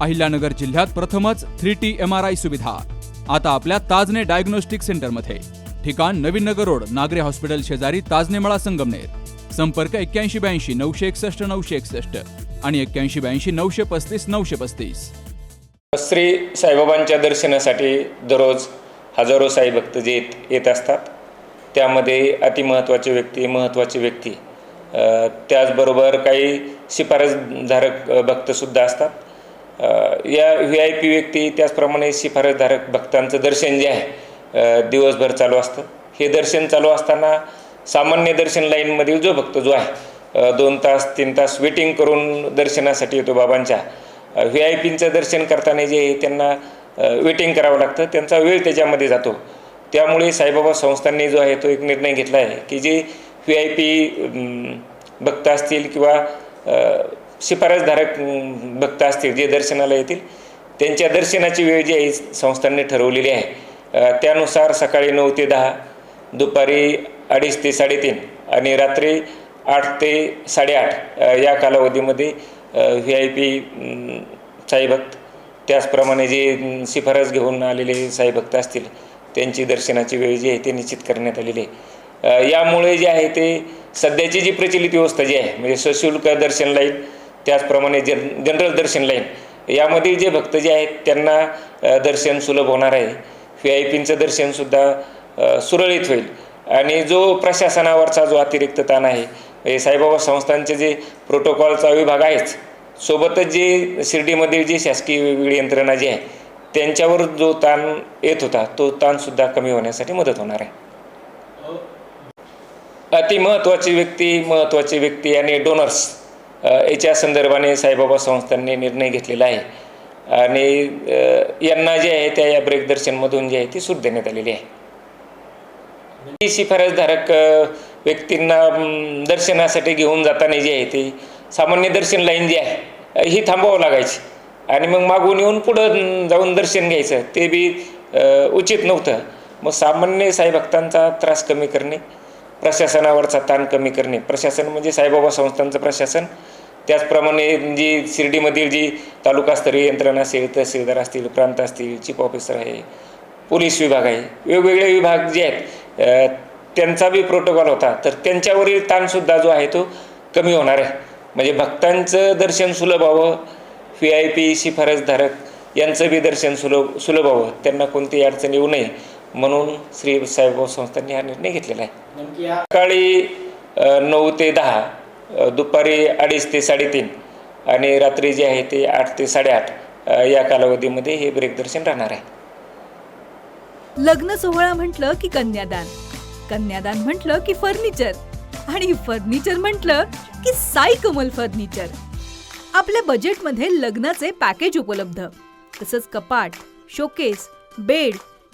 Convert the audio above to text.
अहिल्यानगर जिल्ह्यात प्रथमच three T M R I सुविधा. आता आपल्या ताजने डायग्नोस्टिक सेंटरमध्ये. ठिकाण नवीन नगर रोड नागरे हॉस्पिटल शेजारी ताजनेमळा संगमनेर. संपर्क एक्क्याऐंशी ब्याऐंशी नऊशे एकसष्ट नऊशे एकसष्ट आणि एक्क्याऐंशी ब्याऐंशी नऊशे पस्तीस नऊशे पस्तीस. श्री साईबाबांच्या दर्शनासाठी दररोज हजारो साई भक्त जे येत येत असतात त्यामध्ये अतिमहत्त्वाचे व्यक्ती महत्त्वाचे व्यक्ती त्याचबरोबर काही शिफारसधारक भक्तसुद्धा असतात. या व्ही आय पी व्यक्ती त्याचप्रमाणे शिफारसधारक भक्तांचं दर्शन जे आहे दिवसभर चालू असतं. हे दर्शन चालू असताना सामान्य दर्शन लाईनमधील जो भक्त जो आहे दोन तास तीन तास वेटिंग करून दर्शनासाठी येतो बाबांच्या. व्ही आय पींचं दर्शन करताना जे त्यांना वेटिंग करावं लागतं. त्यांचा वेळ त्याच्यामध्ये जातो. त्यामुळे साईबाबा संस्थांनी जो आहे तो एक निर्णय घेतला आहे की जे व्ही आय पी भक्त असतील किंवा शिफारसधारक भक्त असतील जे दर्शनाला येतील त्यांच्या दर्शनाची वेळ जी आहे संस्थांनी ठरवलेली आहे. त्यानुसार सकाळी नऊ ते दहा दुपारी अडीच ते साडेतीन आणि रात्री आठ ते साडेआठ या कालावधीमध्ये व्ही आय पी साईभक्त त्याचप्रमाणे जे शिफारस घेऊन आलेले साईभक्त असतील त्यांची दर्शनाची वेळ जी आहे ते निश्चित करण्यात आलेली आहे. यामुळे जे आहे ते सध्याची जी प्रचलित व्यवस्था जी आहे म्हणजे सशुल्क दर्शन लाईन त्याचप्रमाणे जन जनरल दर्शन लाईन यामध्ये जे भक्त जे आहेत त्यांना दर्शन सुलभ होणार आहे. व्ही आय पींचं दर्शनसुद्धा सुरळीत होईल. आणि जो प्रशासनावरचा जो अतिरिक्त ताण आहे साईबाबा संस्थांचे जे प्रोटोकॉलचा विभाग आहेच सोबतच जे शिर्डीमधील जी शासकीय वेगवेगळी यंत्रणा जी आहे त्यांच्यावर जो ताण येत होता तो ताणसुद्धा कमी होण्यासाठी मदत होणार आहे. अति महत्त्वाची व्यक्ती महत्त्वाची व्यक्ती आणि डोनर्स याच्या संदर्भाने साईबाबा संस्थांनी निर्णय घेतलेला आहे. आणि यांना जे आहे त्या या ब्रेकदर्शनमधून जे आहे ती सूट देण्यात आलेली आहे. म्हणजे ही शिफारसधारक व्यक्तींना दर्शनासाठी घेऊन जाताना जे आहे ती सामान्य दर्शन लाईन जी आहे ही थांबावं लागायची. आणि मग मागून येऊन पुढं जाऊन दर्शन घ्यायचं ते बी उचित नव्हतं. मग सामान्य साईभक्तांचा त्रास कमी करणे प्रशासनावरचा ताण कमी करणे. प्रशासन म्हणजे साईबाबा संस्थांचं प्रशासन. त्याचप्रमाणे जी शिर्डीमधील जी तालुकास्तरीय यंत्रणा असेल तहसीलदार असतील प्रांत असतील चीफ ऑफिसर आहे पोलीस विभाग आहे वेगवेगळे विभाग जे आहेत त्यांचा बी प्रोटोकॉल होता. तर त्यांच्यावरील ताणसुद्धा जो आहे तो कमी होणार आहे. म्हणजे भक्तांचं दर्शन सुलभ व्हावं व्ही आय पी शिफारसधारक यांचं बी दर्शन सुलभ सुलभ व्हावं त्यांना कोणतीही अडचण येऊ नये. म्हणून श्री साईबाबा संस्थांनी हा निर्णय घेतलेला आहे. सकाळी नऊ ते दहा दुपारी अडीच ते साडेतीन आणि रात्री जे आहे ते आठ ते साडेआठ या कालावधीमध्ये हे ब्रेक दर्शन राहणार आहे. लग्न सोहळा म्हटलं की कन्यादान कन्यादान म्हटलं की फर्निचर आणि फर्निचर म्हटलं की साई कमल फर्निचर. आपल्या बजेटमध्ये लग्नाचे पॅकेज उपलब्ध तसंच कपाट showcase bed